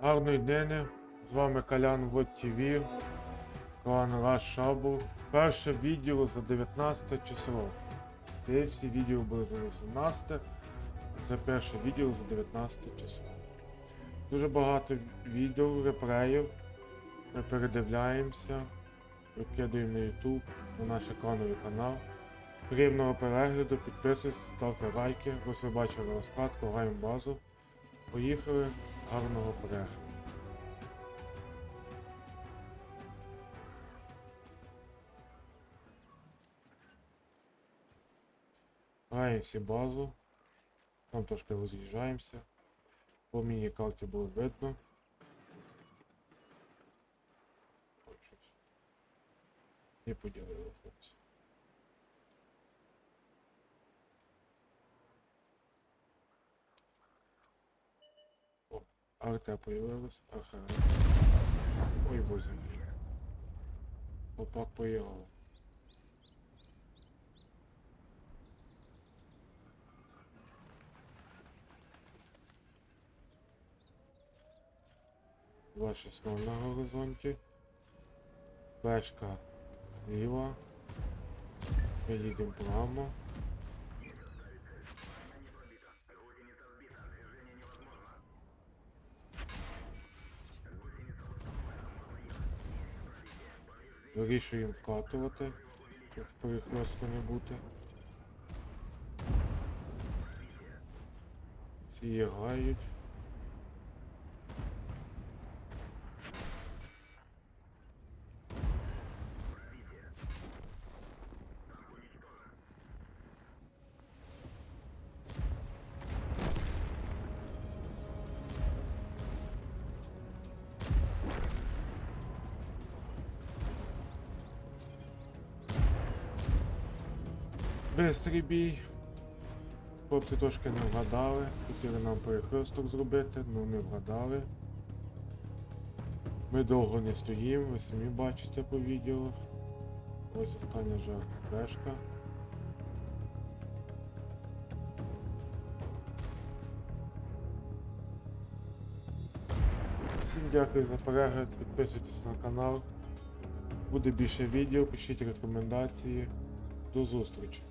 Гарної днини. З вами Калян Вот ТВ. Клан Раш Шабу. Перше відео за 19 число. Ті всі відео були за 18. Це перше відео за 19 число. Дуже багато відео, реплеїв. Ми передивляємося. Викидуємо на YouTube, на наш клановий канал. Приємного перегляду, підписуйтесь, ставте лайки. Ви бачили розкладку, граємо базу. Поїхали, гарного перегляду. Граємо всі базу. Там трошки роз'їжджаємося. По міні-карті було видно. Не поділили хлопці. Арта появилась. Ага. Ой, боже мій. Попак поїхав. Два шістноль на горизонті. Флешка зліва. Ми їдемо прямо. Вирішуємо вкатувати, щоб в перехрестку не бути. Ці грають. Бистрий бій. Хлопці трошки не вгадали. Хотіли нам перехресток зробити, але не вгадали. Ми довго не стоїмо, ви самі бачите по відео. Ось остання жертва флешка. Всім дякую за перегляд, підписуйтесь на канал. Буде більше відео, пишіть рекомендації. До зустрічі!